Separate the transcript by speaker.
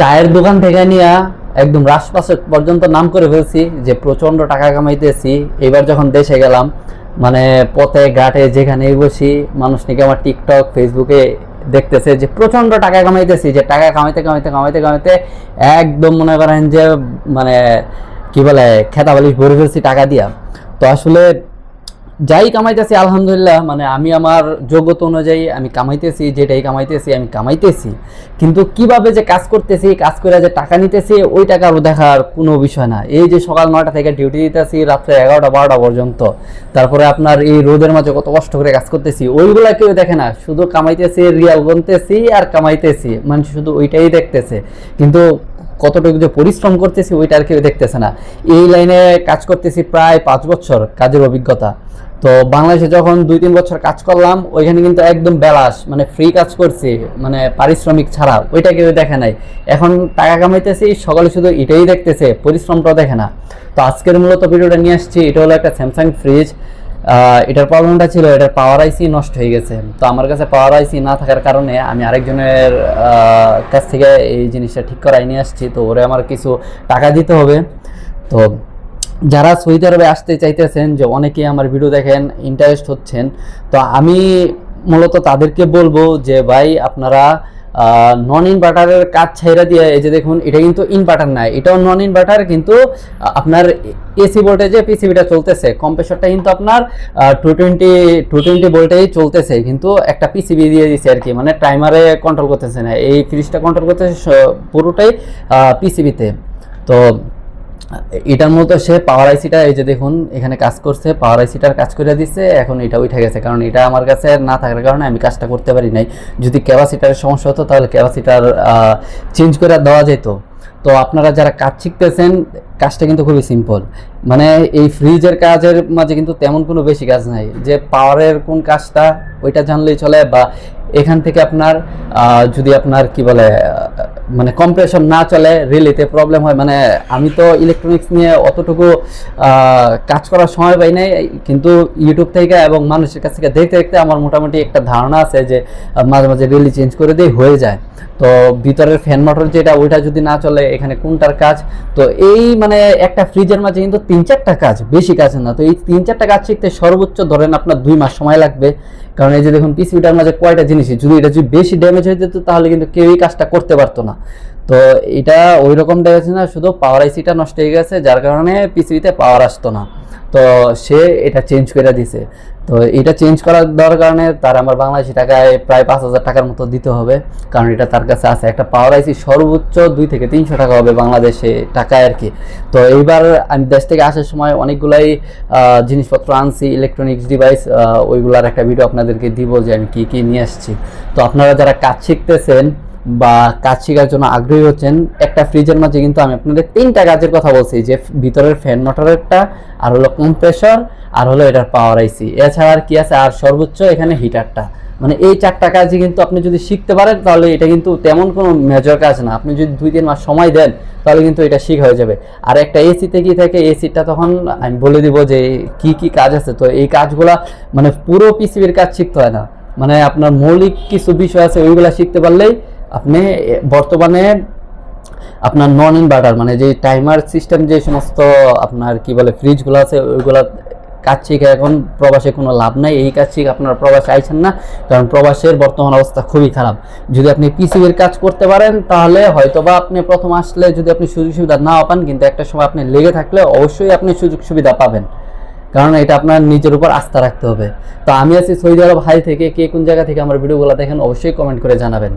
Speaker 1: চায়ের দোকান থেকে নিয়ে একদম রাজপাশে পর্যন্ত নাম করে ফেলছি যে প্রচণ্ড টাকা কামাইতেছি। এবার যখন দেশে গেলাম মানে পথে, ঘাটে যেখানেই বসি, মানুষ নাকি আমার টিকটক ফেসবুকে দেখতেছে যে প্রচণ্ড টাকা কামাইতেছি, যে টাকা কামাইতে কামাইতে কামাইতে কামাইতে একদম মনে করেন যে মানে কি বলে, খেতাবালিশ ভরে ফেলছি টাকা দিয়া। তো আসলে যাই কামাইতেছি, আলহামদুলিল্লাহ মানে আমি আমার যোগ্যতা অনুযায়ী আমি কামাইতেছি, যেটাই কামাইতেছি, আমি কামাইতেছি। কিন্তু কীভাবে যে কাজ করতেছি, কাজ করে যে টাকা নিতেছি, ওই টাকা দেখার কোনো বিষয় না। এই যে সকাল নয়টা থেকে ডিউটি দিতেছি, রাত্রে এগারোটা, বারোটা পর্যন্ত। তারপরে আপনার এই রোদের মাঝে কত কষ্ট করে কাজ করতেছি, ওইগুলা কেউ দেখে না। শুধু কামাইতেছি রিয়াল গুনতেছি আর কামাইতেছি। মানুষ শুধু ওইটাই দেখতেছে। কিন্তু কতটুকু যে পরিশ্রম করতেছি, ওইটা আর কেউ দেখতেছে না। এই লাইনে কাজ করতেছি প্রায় পাঁচ বছর কাজের অভিজ্ঞতা। তো বাংলাদেশে যখন দুই তিন বছর কাজ করলাম, ওইখানে কিন্তু একদম বেলাস মানে ফ্রি কাজ করছি মানে পারিশ্রমিক ছাড়া, ওইটা কেউ দেখে নাই। এখন টাকা কামাইতেছি, সকালে শুধু এটাই দেখতেছে, পরিশ্রমটাও দেখে না। তো আজকের মূলত ভিডিওটা নিয়ে আসছি, এটা হলো একটা স্যামসাং ফ্রিজ এটার প্রবলেমটা ছিল, এটার পাওয়ার আইসি নষ্ট হয়ে গেছে। তো আমার কাছে পাওয়ার আইসি না থাকার কারণে আমি আরেকজনের কাছ থেকে এই জিনিসটা ঠিক করাই নিয়ে আসছি, তো ওরে আমার কিছু টাকা দিতে হবে। তো যারা সৌদি আরবে আসতে চাইতেছেন যে অনেকে আমার ভিডিও দেখেন ইন্টারেস্ট হচ্ছেন, তো আমি মূলত তাদেরকে বলব যে, ভাই, আপনারা নন ইনভার্টারের কাজ ছাইরা দিয়ে এই যে দেখুন, এটা কিন্তু ইনভার্টার না এটাও নন ইনভার্টার কিন্তু আপনার এসি ভোল্টেজে পিসিবিটা চলতেছে। কম্প্রেসরটা কিন্তু আপনার two twenty two twenty voltage চলতেছে। কিন্তু একটা পিসিবি দিয়ে দিছে আর কি মানে টাইমারে কন্ট্রোল করতেছে না। এই ফ্রিজটা কন্ট্রোল করতেছে পুরোটাই পিসিবিতে তো এটার মতো সে পাওয়ার আইসিটা এই যে দেখুন, এখানে কাজ করছে পাওয়ার আইসিটার কাজ করে দিচ্ছে এখন এটা উঠে গেছে। কারণ এটা আমার কাছে না থাকার কারণে আমি কাজটা করতে পারি নাই। যদি ক্যাপাসিটারের সমস্যা হতো, তাহলে ক্যাপাসিটার চেঞ্জ করে দেওয়া যেত। তো আপনারা যারা কাজ শিখতেছেন, কাজটা কিন্তু খুবই সিম্পল মানে এই ফ্রিজের কাজের মাঝে কিন্তু তেমন কোনো বেশি কাজ নাই। যে পাওয়ারের কোন কাজটা, ওইটা জানলেই চলে বা এখান থেকে আপনার যদি আপনার কি বলে মানে কম্প্রেশন না চলে রিলেতে প্রবলেম হয়। মানে আমি তো ইলেকট্রনিক্স নিয়ে অতটুকু কাজ করার সময় পাই নাই। কিন্তু ইউটিউব থেকে এবং মানুষের কাছ থেকে দেখতে দেখতে আমার মোটামুটি একটা ধারণা আছে যে মাঝে মাঝে রিলি চেঞ্জ করে দিয়ে হয়ে যায়। তো ভিতরের ফ্যান মোটর যেটা, ওইটা যদি না চলে এখানে কোনটার কাজ? তো এই মানে একটা ফ্রিজের মাঝে কিন্তু তিন চারটা কাজ, বেশি কাজ না। তো এই তিন চারটা কাজ শিখতে সর্বোচ্চ ধরেন আপনার দুই মাস সময় লাগবে। কারণ এই যে দেখুন পিসিবিটার মাঝে কয়টা জিনিস, যদি এটা যদি বেশি ড্যামেজ হয়ে যেত তাহলে কিন্তু কেউই কাজটা করতে পারতো না। তো এটা ওই রকম ড্যামেজ না, শুধু পাওয়ার আইসিটা নষ্ট হয়ে গেছে, যার কারণে পিসিবিতে পাওয়ার আসতো না। তো সে এটা চেঞ্জ করে দিছে। তো এটা চেঞ্জ করার দেওয়ার কারণে তার আমার বাংলাদেশি টাকায় প্রায় পাঁচ হাজার টাকার মতো দিতে হবে। কারণ এটা তার কাছে আছে। একটা পাওয়ার আইসি সর্বোচ্চ দুই থেকে তিনশো টাকা হবে বাংলাদেশে টাকায় আর কি। তো এইবার আমি দেশ থেকে আসার সময় অনেকগুলাই জিনিসপত্র আনছি ইলেকট্রনিক্স ডিভাইস ওইগুলার একটা ভিডিও আপনাদেরকে দিব যে আমি কী কী নিয়ে আসছি। তো আপনারা যারা কাজ শিখতেছেন বা কাজ শেখার জন্য আগ্রহী হচ্ছেন, একটা ফ্রিজের মাঝে কিন্তু আমি আপনাদের তিনটা কাজের কথা বলছি, যে ভিতরের ফ্যান মোটরেরটা আর হলো কম্প্রেসর আর হলো এটার পাওয়ার আইসি এছাড়া আর কি আছে? আর সর্বোচ্চ এখানে হিটারটা মানে এই চারটা কাজই কিন্তু আপনি যদি শিখতে পারেন, তাহলে এটা কিন্তু তেমন কোনো মেজর কাজ না। আপনি যদি দুই, তিন মাস সময় দেন, তাহলে কিন্তু এটা শিখ হয়ে যাবে। আর একটা এসিতে কি থাকে? এসিটা তখন আমি বলে দিব যে কি কি কাজ আছে। তো এই কাজগুলা মানে পুরো পিসিবির কাজ শিখতে হয় না। মানে আপনার মৌলিক কিছু বিষয় আছে, ওইগুলা শিখতে পারলেই আপনি বর্তমানে আপনার নন ইনভার্টার মানে যে টাইমার সিস্টেম যে সমস্ত আপনার কি বলে ফ্রিজগুলো আছে, ওইগুলো কাজ শিখে এখন প্রবাসে কোনো লাভ নাই। এই কাজ শিখে আপনারা প্রবাসে আইছেন না, কারণ প্রবাসের বর্তমান অবস্থা খুবই খারাপ। যদি আপনি পিসিবির কাজ করতে পারেন, তাহলে হয়তোবা আপনি প্রথম আসলে যদি আপনি সুযোগ সুবিধা না পান, কিন্তু একটা সময় আপনি লেগে থাকলে অবশ্যই আপনি সুযোগ সুবিধা পাবেন। কারণ এটা আপনার নিজের উপর আস্থা রাখতে হবে। তো আমি আছি সৌদি আরব হাই থেকে, কে কোন জায়গা থেকে আমার ভিডিওগুলো দেখেন, অবশ্যই কমেন্ট করে জানাবেন।